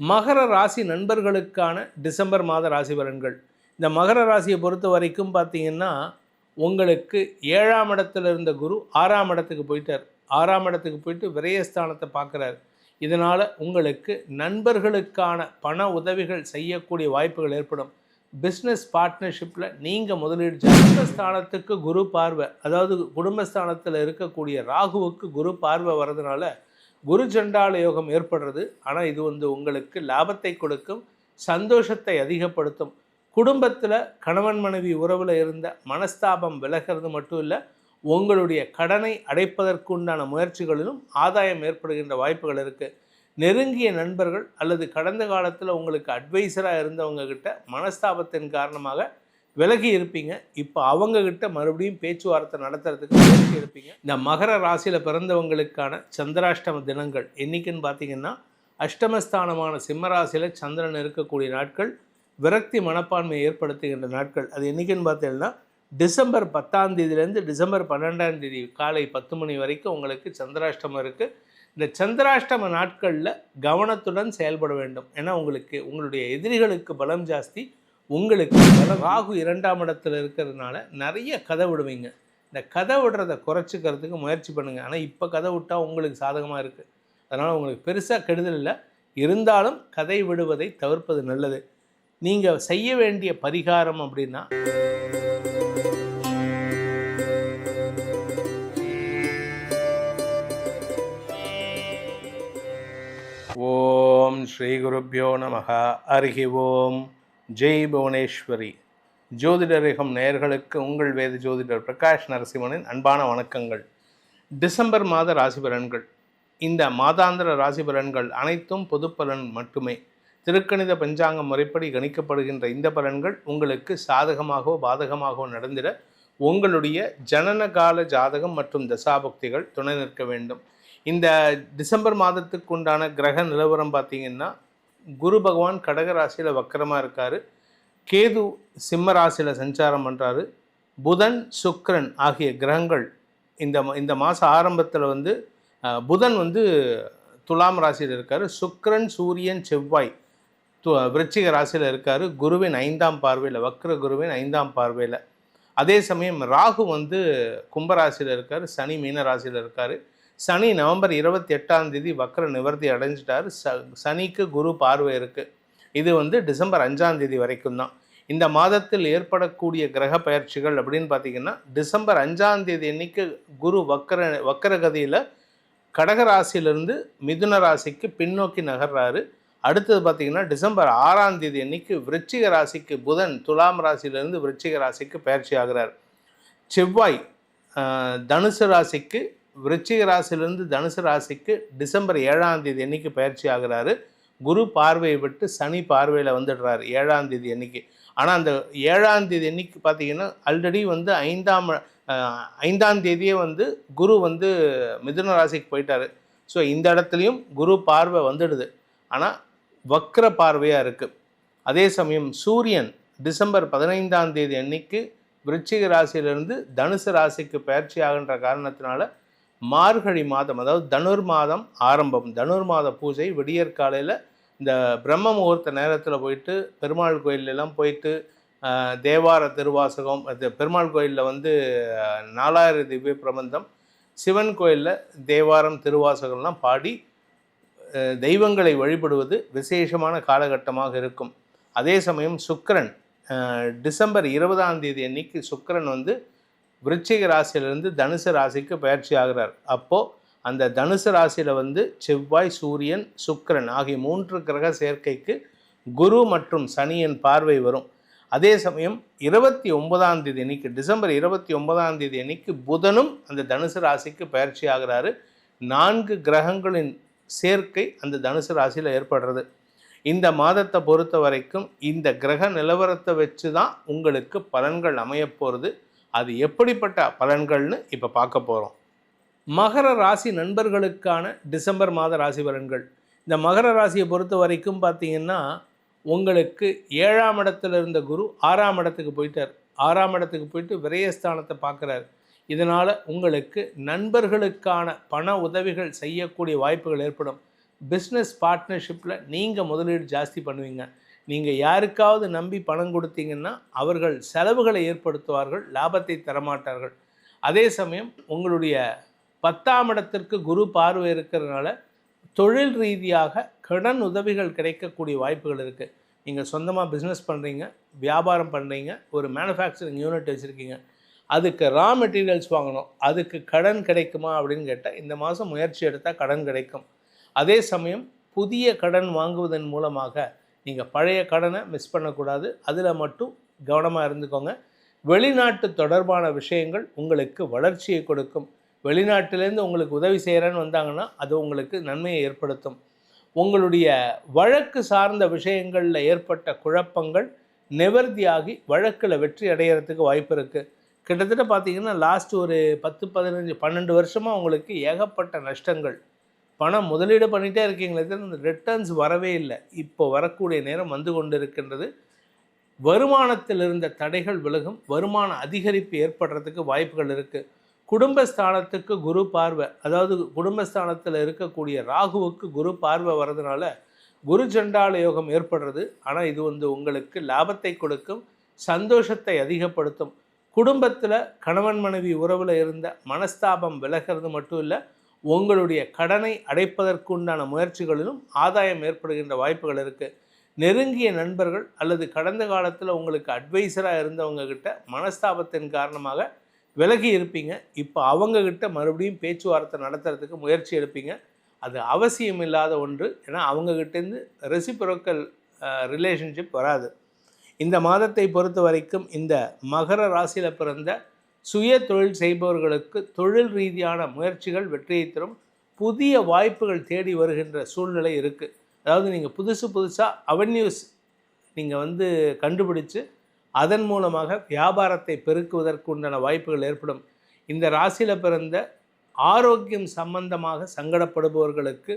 மகர ராசி நண்பர்களுக்கான டிசம்பர் மாத ராசி பலன்கள். இந்த மகர ராசியை பொறுத்த வரைக்கும் பார்த்தீங்கன்னா உங்களுக்கு ஏழாம் இடத்துல இருந்த குரு ஆறாம் இடத்துக்கு போயிட்டார். ஆறாம் இடத்துக்கு போயிட்டு விரயஸ்தானத்தை பார்க்குறாரு. இதனால் உங்களுக்கு நண்பர்களுக்கான பண உதவிகள் செய்யக்கூடிய வாய்ப்புகள் ஏற்படும். பிஸ்னஸ் பார்ட்னர்ஷிப்பில் நீங்கள் முதலீடு குடும்பஸ்தானத்துக்கு குரு பார்வை அதாவது குடும்பஸ்தானத்தில் இருக்கக்கூடிய ராகுவுக்கு குரு பார்வை வர்றதுனால குரு சண்டால யோகம் ஏற்படுறது ஆனால் இது வந்து உங்களுக்கு லாபத்தை கொடுக்கும் சந்தோஷத்தை அதிகப்படுத்தும். குடும்பத்தில் கணவன் மனைவி உறவில் இருந்த மனஸ்தாபம் விலகிறது மட்டும் இல்லை உங்களுடைய கடனை அடைப்பதற்கு உண்டான முயற்சிகளிலும் ஆதாயம் ஏற்படுகின்ற வாய்ப்புகள் இருக்குது நெருங்கிய நண்பர்கள் அல்லது கடந்த காலத்தில் உங்களுக்கு அட்வைசராக இருந்தவங்க கிட்ட மனஸ்தாபத்தின் காரணமாக விலகி இருப்பீங்க. இப்போ அவங்கக்கிட்ட மறுபடியும் பேச்சுவார்த்தை நடத்துறதுக்கு விலகி இருப்பீங்க. இந்த மகர ராசியில் பிறந்தவங்களுக்கான சந்திராஷ்டம தினங்கள் என்றைக்குன்னு பார்த்தீங்கன்னா அஷ்டமஸ்தானமான சிம்மராசியில் சந்திரன் இருக்கக்கூடிய நாட்கள் விரக்தி மனப்பான்மையை ஏற்படுத்துகின்ற நாட்கள். அது என்னைக்குன்னு பார்த்தீங்கன்னா டிசம்பர் பத்தாம் தேதியிலேருந்து டிசம்பர் பன்னெண்டாம் தேதி காலை பத்து மணி வரைக்கும் உங்களுக்கு சந்திராஷ்டமம் இருக்குது இந்த சந்திராஷ்டம நாட்களில் கவனத்துடன் செயல்பட வேண்டும். ஏன்னா உங்களுக்கு உங்களுடைய எதிரிகளுக்கு பலம் ஜாஸ்தி உங்களுக்கு ராகு இரண்டாம் இடத்துல இருக்கிறதுனால நிறைய கதை விடுவீங்க. இந்த கதை விடுறதை குறைச்சிக்கிறதுக்கு முயற்சி பண்ணுங்கள் ஆனால் இப்போ கதை விட்டால் உங்களுக்கு சாதகமாக இருக்குது அதனால் உங்களுக்கு பெருசாக கெடுதல் இல்லை. இருந்தாலும் கதை விடுவதை தவிர்ப்பது நல்லது. நீங்கள் செய்ய வேண்டிய பரிகாரம் அப்படின்னா ஓம் ஸ்ரீ குருப்பியோ நமக. அருகி ஓம். ஜெய் புவனேஸ்வரி. ஜோதிடரகம் நேயர்களுக்கு உங்கள் வேத ஜோதிடர் பிரகாஷ் நரசிம்மனின் அன்பான வணக்கங்கள். டிசம்பர் மாத ராசி பலன்கள் இந்த மாதாந்திர ராசி பலன்கள் அனைத்தும் பொது பலன் மட்டுமே. திருக்கணித பஞ்சாங்க முறைப்படி கணிக்கப்படுகின்ற இந்த பலன்கள் உங்களுக்கு சாதகமாகவோ பாதகமாகவோ நடந்திட உங்களுடைய ஜனனகால ஜாதகம் மற்றும் தசாபக்திகள் துணை நிற்க வேண்டும். இந்த டிசம்பர் மாதத்துக்கு உண்டான கிரக நிலவரம் பார்த்தீங்கன்னா குரு பகவான் கடக ராசியில் வக்கரமாக இருக்கார். கேது சிம்ம ராசியில் சஞ்சாரம் பண்ணுறாரு புதன் சுக்ரன் ஆகிய கிரகங்கள் இந்த இந்த மாத ஆரம்பத்தில் வந்து புதன் வந்து துலாம் ராசியில் இருக்கார். சுக்கிரன் சூரியன் செவ்வாய் து விருச்சிக ராசியில் இருக்கார். குருவின் ஐந்தாம் பார்வையில் வக்ர குருவின் ஐந்தாம் பார்வையில். அதே சமயம் ராகு வந்து கும்பராசியில் இருக்கார். சனி மீன ராசியில் இருக்கார். சனி நவம்பர் இருபத்தி எட்டாம் தேதி வக்ர நிவர்த்தி அடைஞ்சிட்டார். ச சனிக்கு குரு பார்வை இருக்குது இது வந்து டிசம்பர் அஞ்சாம் தேதி வரைக்கும் தான். இந்த மாதத்தில் ஏற்படக்கூடிய கிரக பயிற்சிகள் அப்படின்னு பார்த்தீங்கன்னா டிசம்பர் அஞ்சாம் தேதி அன்னைக்கு குரு வக்கர வக்கரகதியில் கடக ராசியிலிருந்து மிதுன ராசிக்கு பின்னோக்கி நகர்றாரு. அடுத்தது பார்த்தீங்கன்னா டிசம்பர் ஆறாம் தேதி அன்னைக்கு விருச்சிக ராசிக்கு புதன் துலாம் ராசியிலிருந்து விருச்சிக ராசிக்கு பயிற்சி ஆகிறார். செவ்வாய் தனுசு ராசிக்கு விருச்சிக ராசியிலிருந்து தனுசு ராசிக்கு டிசம்பர் ஏழாம் தேதி அன்னைக்கு பயிற்சி ஆகிறாரு. குரு பார்வையை விட்டு சனி பார்வையில் வந்துடுறாரு ஏழாம் தேதி அன்னைக்கு. ஆனால் அந்த ஏழாம் தேதி அன்னைக்கு பார்த்தீங்கன்னா ஆல்ரெடி வந்து ஐந்தாம் ஐந்தாம் தேதியே வந்து குரு வந்து மிதுன ராசிக்கு போயிட்டாரு. ஸோ இந்த இடத்துலையும் குரு பார்வை வந்துடுது. ஆனால் வக்ர பார்வையாக இருக்குது அதே சமயம் சூரியன் டிசம்பர் பதினைந்தாம் தேதி அன்னைக்கு விருச்சிக ராசியிலிருந்து தனுசு ராசிக்கு பயிற்சி ஆகின்ற காரணத்தினால மார்கழி மாதம் அதாவது தனுர் மாதம் ஆரம்பம். தனுர் மாத பூஜை விடியற் காலையில் இந்த பிரம்ம முகூர்த்த நேரத்தில் போயிட்டு பெருமாள் கோயிலெல்லாம் போயிட்டு தேவார திருவாசகம் பெருமாள் கோயிலில் வந்து நாலாயிர நாலாயிரம் திவ்ய பிரபந்தம் சிவன் கோயிலில் தேவாரம் திருவாசகம்லாம் பாடி தெய்வங்களை வழிபடுவது விசேஷமான காலகட்டமாக இருக்கும். அதே சமயம் சுக்கரன் டிசம்பர் இருபதாம் தேதி அன்னைக்கு சுக்கிரன் வந்து விருச்சிக ராசியிலிருந்து தனுசு ராசிக்கு பயிற்சி ஆகிறார். அப்போது அந்த தனுசு ராசியில் வந்து செவ்வாய் சூரியன் சுக்கிரன் ஆகிய மூன்று கிரக சேர்க்கைக்கு குரு மற்றும் சனியின் பார்வை வரும். அதே சமயம் இருபத்தி ஒன்பதாம் தேதி அன்னைக்கு டிசம்பர் இருபத்தி ஒன்பதாம் தேதி அன்னைக்கு புதனும் அந்த தனுசு ராசிக்கு பயிற்சி ஆகிறாரு. நான்கு கிரகங்களின் சேர்க்கை அந்த தனுசு ராசியில் ஏற்படுறது. இந்த மாதத்தை பொறுத்த வரைக்கும் இந்த கிரக நிலவரத்தை வச்சு தான் உங்களுக்கு பலன்கள் அமையப்போகிறது அது எப்படிப்பட்ட பலன்கள்னு இப்போ பார்க்க போகிறோம் மகர ராசி நண்பர்களுக்கான டிசம்பர் மாத ராசி பலன்கள். இந்த மகர ராசியை பொறுத்த வரைக்கும் பார்த்தீங்கன்னா உங்களுக்கு ஏழாம் இடத்துல இருந்த குரு ஆறாம் இடத்துக்கு போயிட்டார். ஆறாம் இடத்துக்கு போயிட்டு விரயஸ்தானத்தை பார்க்குறார். இதனால் உங்களுக்கு நண்பர்களுக்கான பண உதவிகள் செய்யக்கூடிய வாய்ப்புகள் ஏற்படும். பிஸ்னஸ் பார்ட்னர்ஷிப்பில் நீங்கள் முதலீடு ஜாஸ்தி பண்ணுவீங்க. நீங்கள் யாருக்காவது நம்பி பணம் கொடுத்தீங்கன்னா அவர்கள் செலவுகளை ஏற்படுத்துவார்கள் லாபத்தை தரமாட்டார்கள். அதே சமயம் உங்களுடைய பத்தாம் இடத்திற்கு குரு பார்வை இருக்கிறதுனால தொழில் ரீதியாக கடன் உதவிகள் கிடைக்கக்கூடிய வாய்ப்புகள் இருக்குது நீங்கள் சொந்தமாக பிஸ்னஸ் பண்ணுறீங்க வியாபாரம் பண்ணுறீங்க ஒரு மேனுஃபேக்சரிங் யூனிட் வச்சுருக்கீங்க. அதுக்கு ரா மெட்டீரியல்ஸ் வாங்கணும். அதுக்கு கடன் கிடைக்குமா அப்படின்னு கேட்டால் இந்த மாதம் முயற்சி எடுத்தால் கடன் கிடைக்கும். அதே சமயம் புதிய கடன் வாங்குவதன் மூலமாக நீங்கள் பழைய கடனை மிஸ் பண்ணக்கூடாது. அதில் மட்டும் கவனமாக இருந்துக்கோங்க. வெளிநாட்டு தொடர்பான விஷயங்கள் உங்களுக்கு வளர்ச்சியை கொடுக்கும். வெளிநாட்டிலேருந்து உங்களுக்கு உதவி செய்கிறேன்னு வந்தாங்கன்னா அது உங்களுக்கு நன்மையை ஏற்படுத்தும். உங்களுடைய வழக்கு சார்ந்த விஷயங்களில் ஏற்பட்ட குழப்பங்கள் நிவர்த்தியாகி வழக்கில் வெற்றி அடைகிறதுக்கு வாய்ப்பு இருக்குது கிட்டத்தட்ட பார்த்தீங்கன்னா லாஸ்ட் ஒரு பத்து பதினஞ்சு பன்னெண்டு வருஷமாக உங்களுக்கு ஏகப்பட்ட நஷ்டங்கள். பணம் முதலீடு பண்ணிகிட்டே இருக்கீங்களே தவிர இந்த ரிட்டர்ன்ஸ் வரவே இல்லை. இப்போ வரக்கூடிய நேரம் வந்து கொண்டு இருக்கின்றது வருமானத்தில் இருந்த தடைகள் விலகும். வருமான அதிகரிப்பு ஏற்படுறதுக்கு வாய்ப்புகள் இருக்குது குடும்பஸ்தானத்துக்கு குரு பார்வை அதாவது குடும்பஸ்தானத்தில் இருக்கக்கூடிய ராகுவுக்கு குரு பார்வை வர்றதுனால குரு சண்டால யோகம் ஏற்படுறது. ஆனால் இது வந்து உங்களுக்கு லாபத்தை கொடுக்கும் சந்தோஷத்தை அதிகப்படுத்தும். குடும்பத்தில் கணவன் மனைவி உறவில் இருந்த மனஸ்தாபம் விலகிறது மட்டும் இல்லை உங்களுடைய கடனை அடைப்பதற்குண்டான முயற்சிகளிலும் ஆதாயம் ஏற்படுகின்ற வாய்ப்புகள் இருக்குது நெருங்கிய நண்பர்கள் அல்லது கடந்த காலத்தில் உங்களுக்கு அட்வைசராக இருந்தவங்கக்கிட்ட மனஸ்தாபத்தின் காரணமாக விலகி இருப்பீங்க. இப்போ அவங்கக்கிட்ட மறுபடியும் பேச்சுவார்த்தை நடத்துறதுக்கு முயற்சி எடுப்பீங்க. அது அவசியம் இல்லாத ஒன்று. ஏன்னா அவங்கக்கிட்டேருந்து ரெசிப்ரோக்கல் ரிலேஷன்ஷிப் வராது. இந்த மாதத்தை பொறுத்த வரைக்கும் இந்த மகர ராசியில் பிறந்த சுய தொழில் செய்பவர்களுக்கு தொழில் ரீதியான முயற்சிகள் வெற்றியை தரும் புதிய வாய்ப்புகள் தேடி வருகின்ற சூழ்நிலை இருக்குது அதாவது நீங்கள் புதுசு புதுசாக அவென்யூஸ் நீங்கள் வந்து கண்டுபிடிச்சு அதன் மூலமாக வியாபாரத்தை பெருக்குவதற்கு உண்டான வாய்ப்புகள் ஏற்படும். இந்த ராசியில் பிறந்த ஆரோக்கியம் சம்பந்தமாக சங்கடப்படுபவர்களுக்கு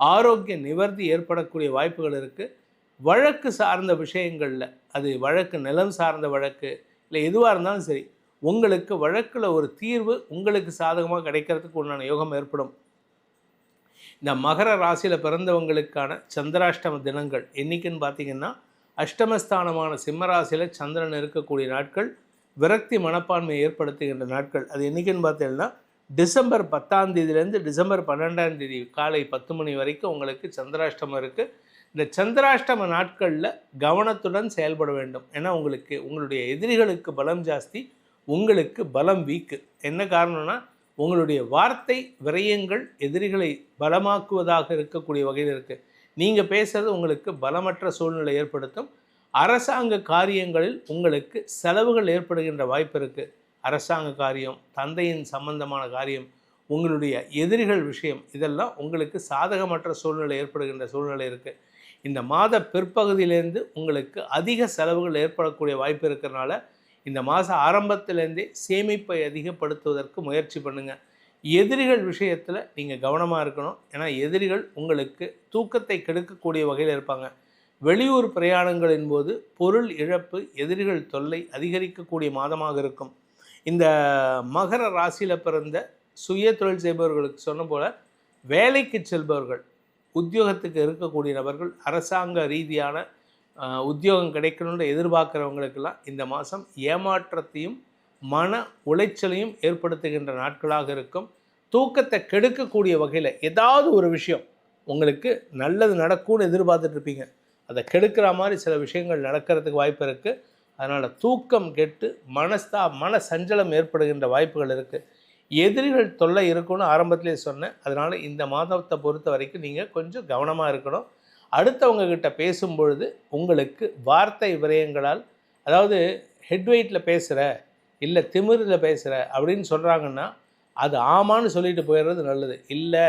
ஆரோக்கிய நிவர்த்தி ஏற்படக்கூடிய வாய்ப்புகள் இருக்குது வழக்கு சார்ந்த விஷயங்களில் அது வழக்கு நிலம் சார்ந்த வழக்கு இல்லை எதுவாக இருந்தாலும் சரி உங்களுக்கு வழக்கில் ஒரு தீர்வு உங்களுக்கு சாதகமாக கிடைக்கிறதுக்கு உண்டான யோகம் ஏற்படும். இந்த மகர ராசியில் பிறந்தவங்களுக்கான சந்திராஷ்டம தினங்கள் என்றைக்குன்னு பார்த்தீங்கன்னா அஷ்டமஸ்தானமான சிம்மராசியில் சந்திரன் இருக்கக்கூடிய நாட்கள் விரக்தி மனப்பான்மையை ஏற்படுத்துகின்ற நாட்கள். அது என்றைக்குன்னு பார்த்தீங்கன்னா டிசம்பர் பத்தாம் தேதியிலேருந்து டிசம்பர் பன்னெண்டாம் தேதி காலை பத்து மணி வரைக்கும் உங்களுக்கு சந்திராஷ்டமம் இருக்குது இந்த சந்திராஷ்டம நாட்களில் கவனத்துடன் செயல்பட வேண்டும். ஏன்னா உங்களுக்கு உங்களுடைய எதிரிகளுக்கு பலம் ஜாஸ்தி உங்களுக்கு பலம் வீக்கு. என்ன காரணம்னா உங்களுடைய வார்த்தை விரயங்கள் எதிரிகளை பலமாக்குவதாக இருக்கக்கூடிய வகையில் இருக்குது நீங்கள் பேசுறது உங்களுக்கு பலமற்ற சூழ்நிலை ஏற்படுத்தும். அரசாங்க காரியங்களில் உங்களுக்கு செலவுகள் ஏற்படுகின்ற வாய்ப்பு இருக்குது அரசாங்க காரியம் தந்தையின் சம்பந்தமான காரியம் உங்களுடைய எதிரிகள் விஷயம் இதெல்லாம் உங்களுக்கு சாதகமற்ற சூழ்நிலை ஏற்படுகின்ற சூழ்நிலை இருக்குது இந்த மாத பிற்பகுதியிலேருந்து உங்களுக்கு அதிக செலவுகள் ஏற்படக்கூடிய வாய்ப்பு இருக்கிறனால இந்த மாதம் ஆரம்பத்திலேருந்தே சேமிப்பை அதிகப்படுத்துவதற்கு முயற்சி பண்ணுங்கள் எதிரிகள் விஷயத்தில் நீங்கள் கவனமாக இருக்கணும். ஏன்னா எதிரிகள் உங்களுக்கு தூக்கத்தை கெடுக்கக்கூடிய வகையில் இருப்பாங்க. வெளியூர் பிரயாணங்களின் போது பொருள் இழப்பு எதிரிகள் தொல்லை அதிகரிக்கக்கூடிய மாதமாக இருக்கும். இந்த மகர ராசியில் பிறந்த சுய தொழில் செய்பவர்களுக்கு சொன்ன போல் வேலைக்கு செல்பவர்கள் உத்தியோகத்துக்கு இருக்கக்கூடிய நபர்கள் அரசாங்க ரீதியான உத்தியோகம் கிடைக்கணும்னு எதிர்பார்க்குறவங்களுக்கெல்லாம் இந்த மாதம் ஏமாற்றத்தையும் மன உளைச்சலையும் ஏற்படுத்துகின்ற நாட்களாக இருக்கும். தூக்கத்தை கெடுக்கக்கூடிய வகையில் ஏதாவது ஒரு விஷயம் உங்களுக்கு நல்லது நடக்கும்னு எதிர்பார்த்துட்ருப்பீங்க அதை கெடுக்கிற மாதிரி சில விஷயங்கள் நடக்கிறதுக்கு வாய்ப்பு இருக்குது அதனால் தூக்கம் கெட்டு மனஸ்தா மன சஞ்சலம் ஏற்படுகின்ற வாய்ப்புகள் இருக்குது எதிரிகள் தொல்லை இருக்கும்னு ஆரம்பத்திலே சொன்னேன். அதனால் இந்த மாதத்தை பொறுத்த வரைக்கும் நீங்கள் கொஞ்சம் கவனமாக இருக்கணும். அடுத்தவங்க கிட்ட பேசும்பொழுது உங்களுக்கு வார்த்தை விரயங்களால் அதாவது ஹெட்வெயிட்டில் பேசுகிற இல்லை திமிரில் பேசுகிற அப்படின்னு சொல்கிறாங்கன்னா அது ஆமான்னு சொல்லிட்டு போயிடுறது நல்லது. இல்லை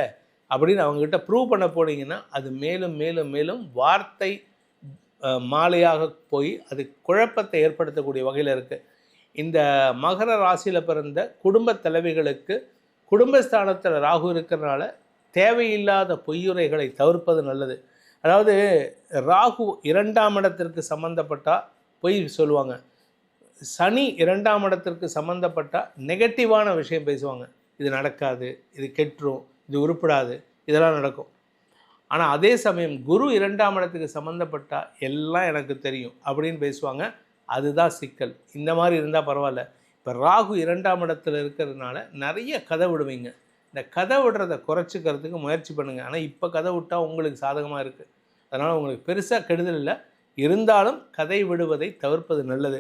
அப்படின்னு அவங்கக்கிட்ட ப்ரூவ் பண்ண போனீங்கன்னா அது மேலும் மேலும் மேலும் வார்த்தை மாலையாக போய் அது குழப்பத்தை ஏற்படுத்தக்கூடிய வகையில் இருக்குது இந்த மகர ராசியில் பிறந்த குடும்ப தலைவிகளுக்கு குடும்பஸ்தானத்தில் ராகு இருக்கிறனால தேவையில்லாத பொய்யுரைகளை தவிர்ப்பது நல்லது. அதாவது ராகு இரண்டாம் இடத்திற்கு சம்மந்தப்பட்டால் பொய் சொல்லுவாங்க. சனி இரண்டாம் இடத்திற்கு சம்மந்தப்பட்டால் நெகட்டிவான விஷயம் பேசுவாங்க. இது நடக்காது இது கெட்டுரும் இது உருப்படாது இதெல்லாம் நடக்கும். ஆனால் அதே சமயம் குரு இரண்டாம் இடத்துக்கு சம்மந்தப்பட்டால் எல்லாம் எனக்கு தெரியும் அப்படின்னு பேசுவாங்க. அதுதான் சிக்கல். இந்த மாதிரி இருந்தால் பரவாயில்ல. இப்போ ராகு இரண்டாம் இடத்துல இருக்கிறதுனால நிறைய கதை விடுவீங்க. இந்த கதை விடுறத குறைச்சிக்கிறதுக்கு முயற்சி பண்ணுங்கள் ஆனால் இப்போ கதை விட்டால் உங்களுக்கு சாதகமாக இருக்குது அதனால் உங்களுக்கு பெருசாக கெடுதல் இல்லை. இருந்தாலும் கதை விடுவதை தவிர்ப்பது நல்லது.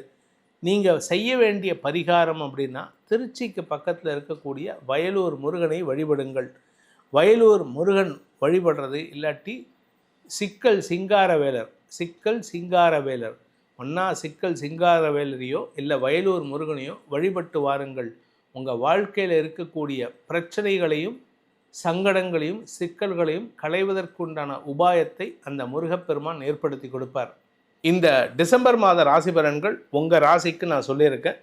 நீங்கள் செய்ய வேண்டிய பரிகாரம் அப்படின்னா திருச்சிக்கு பக்கத்தில் இருக்கக்கூடிய வயலூர் முருகனை வழிபடுங்கள். வயலூர் முருகன் வழிபடுறது இல்லாட்டி சிக்கல் சிங்காரவேலர் சிக்கல் சிங்காரவேலர் ஒன்றா சிக்கல் சிங்காரவேலரையோ இல்லை வயலூர் முருகனையோ வழிபட்டு வாருங்கள். உங்கள் வாழ்க்கையில் இருக்கக்கூடிய பிரச்சனைகளையும் சங்கடங்களையும் சிக்கல்களையும் களைவதற்குண்டான உபாயத்தை அந்த முருகப்பெருமான் ஏற்படுத்தி கொடுப்பார். இந்த டிசம்பர் மாத ராசி பலன்கள் உங்கள் ராசிக்கு நான் சொல்லியிருக்கேன்.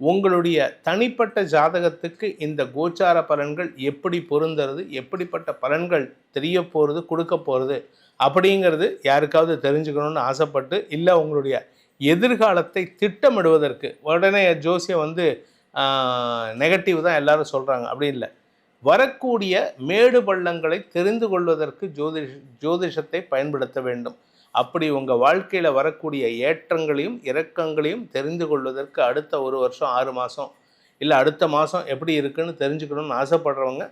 உங்களுடைய தனிப்பட்ட ஜாதகத்துக்கு இந்த கோச்சார பலன்கள் எப்படி பொருந்துறது எப்படிப்பட்ட பலன்கள் தெரிய போகிறது கொடுக்க போகிறது அப்படிங்கிறது யாருக்காவது தெரிஞ்சுக்கணும்னு ஆசைப்பட்டு இல்லை உங்களுடைய எதிர்காலத்தை திட்டமிடுவதற்கு உடனே ஜோசியம் வந்து நெகட்டிவ் தான் எல்லாரும் சொல்கிறாங்க அப்படி இல்லை. வரக்கூடிய மேடு பள்ளங்களை தெரிந்து கொள்வதற்கு ஜோதிஷ ஜோதிஷத்தை பயன்படுத்த வேண்டும். அப்படி உங்கள் வாழ்க்கையில் வரக்கூடிய ஏற்றங்களையும் இறக்கங்களையும் தெரிந்து கொள்வதற்கு அடுத்த ஒரு வருஷம் ஆறு மாதம் இல்லை அடுத்த மாதம் எப்படி இருக்குன்னு தெரிஞ்சுக்கணும்னு ஆசைப்படுறவங்க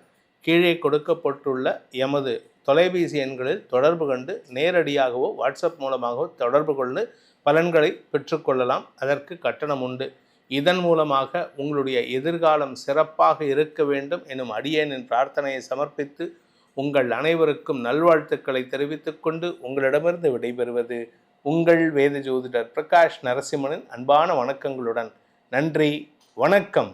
கீழே கொடுக்கப்பட்டுள்ள எமது தொலைபேசி எண்களில் தொடர்பு கண்டு நேரடியாகவோ வாட்ஸ்அப் மூலமாகவோ தொடர்பு கொண்டு பலன்களை பெற்றுக்கொள்ளலாம். அதற்கு கட்டணம் உண்டு. இதன் மூலமாக உங்களுடைய எதிர்காலம் சிறப்பாக இருக்க வேண்டும் எனும் அடியேனின் பிரார்த்தனையை சமர்ப்பித்து உங்கள் அனைவருக்கும் நல்வாழ்த்துக்களை தெரிவித்துக் கொண்டு உங்களிடமிருந்து விடைபெறுவது உங்கள் வேத ஜோதிடர் பிரகாஷ் நரசிம்மனின் அன்பான வணக்கங்களுடன். நன்றி வணக்கம்.